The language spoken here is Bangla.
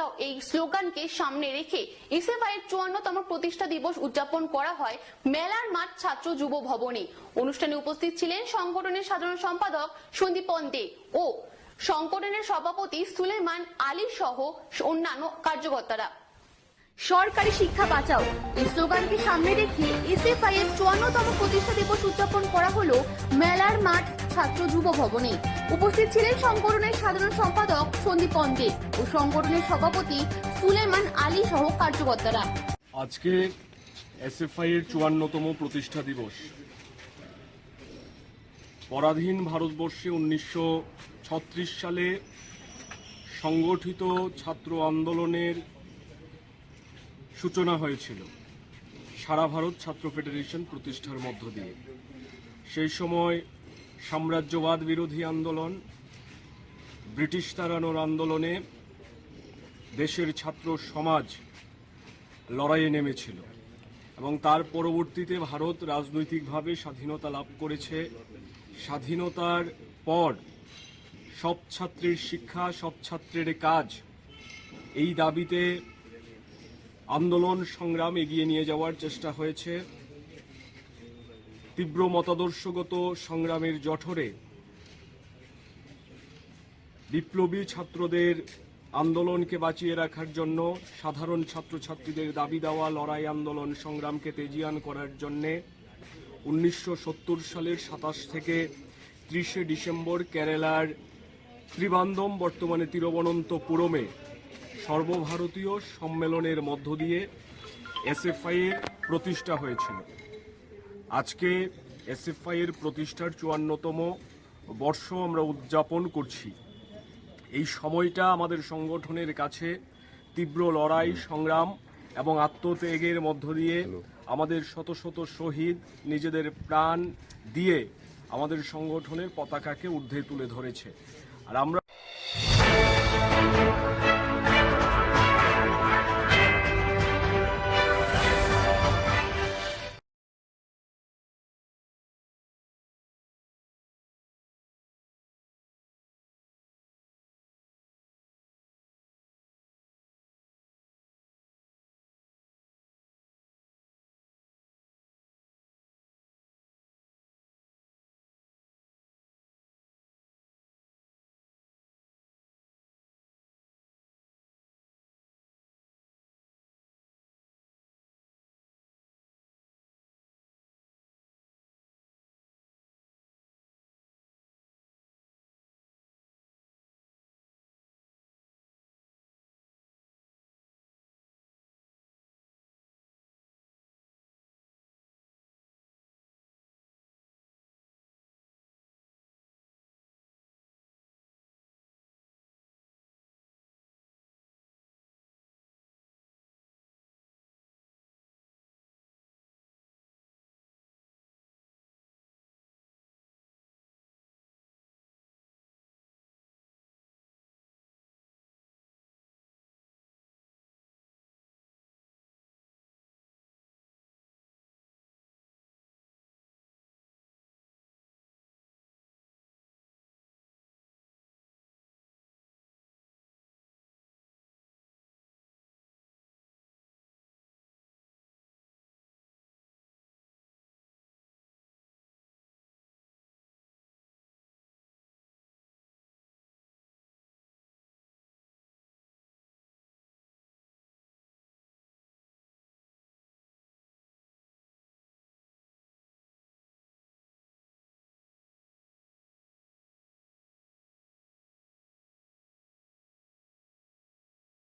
বাঁচাও এই স্লোগানকে সামনে রেখে এসএফআই এর চুয়ান্নতম প্রতিষ্ঠা দিবস উদযাপন করা হয় মেলার মাঠ ছাত্র যুব ভবনে। অনুষ্ঠানে উপস্থিত ছিলেন সংগঠনের সাধারণ সম্পাদক সন্দীপন দে ও সংগঠনের সভাপতি সুলেমান আলী সহ অন্যান্য কার্যকর্তারা। সরকারি শিক্ষা বাঁচাও। এই স্লোগানকে সামনে রেখে এসএফআই এর চুয়ান্নতম প্রতিষ্ঠা দিবস উদযাপন করা হলো মেলার মাঠ ছাত্র যুব ভবনে। উপস্থিত ছিলেন সংগঠনের সাধারণ সম্পাদক সন্দীপন দে ও সংগঠনের সভাপতি সুলেমান আলী সহ কার্যকর্তারা। আজকে এসএফআই এর চুয়ান্নতম প্রতিষ্ঠা দিবস। পরাধীন ভারতবর্ষে উনিশশো ছত্রিশ সালে সংগঠিত ছাত্র আন্দোলনের সূচনা হয়েছিল। সারা ভারত ছাত্র ফেডারেশন প্রতিষ্ঠার মধ্য দিয়ে। সেই সময় সাম্রাজ্যবাদ বিরোধী আন্দোলন, ব্রিটিশ তাড়ানোর আন্দোলনে দেশের ছাত্র সমাজ লড়াইয়ে নেমেছিল এবং তার পরবর্তীতে ভারত রাজনৈতিকভাবে স্বাধীনতা লাভ করেছে। স্বাধীনতার পর সব ছাত্রের শিক্ষা, সব ছাত্রের কাজ এই দাবিতে আন্দোলন সংগ্রাম এগিয়ে নিয়ে যাওয়ার চেষ্টা হয়েছে। তীব্র মতাদর্শগত সংগ্রামের জঠরে বিপ্লবী ছাত্রদের আন্দোলনকে বাঁচিয়ে রাখার জন্য সাধারণ ছাত্রছাত্রীদের দাবি দেওয়া, লড়াই আন্দোলন সংগ্রামকে তেজিয়ান করার জন্যে উনিশশো সত্তর সালের সাতাশ থেকে ত্রিশে ডিসেম্বর কেরালার ত্রিবান্দম, বর্তমানে তিরুবনন্তপুরমে সর্বভারতীয় সম্মেলনের মধ্য দিয়ে এসএফআই এর প্রতিষ্ঠা হয়েছিল। আজকে এসএফআই এর প্রতিষ্ঠার চুয়ান্নতম বর্ষ আমরা উদযাপন করছি। এই সময়টা আমাদের সংগঠনের কাছে তীব্র লড়াই, সংগ্রাম এবং আত্মত্যাগের মধ্য দিয়ে আমাদের শত শত শহীদ নিজেদের প্রাণ দিয়ে আমাদের সংগঠনের পতাকাকে ঊর্ধ্বে তুলে ধরেছে। আর আমরা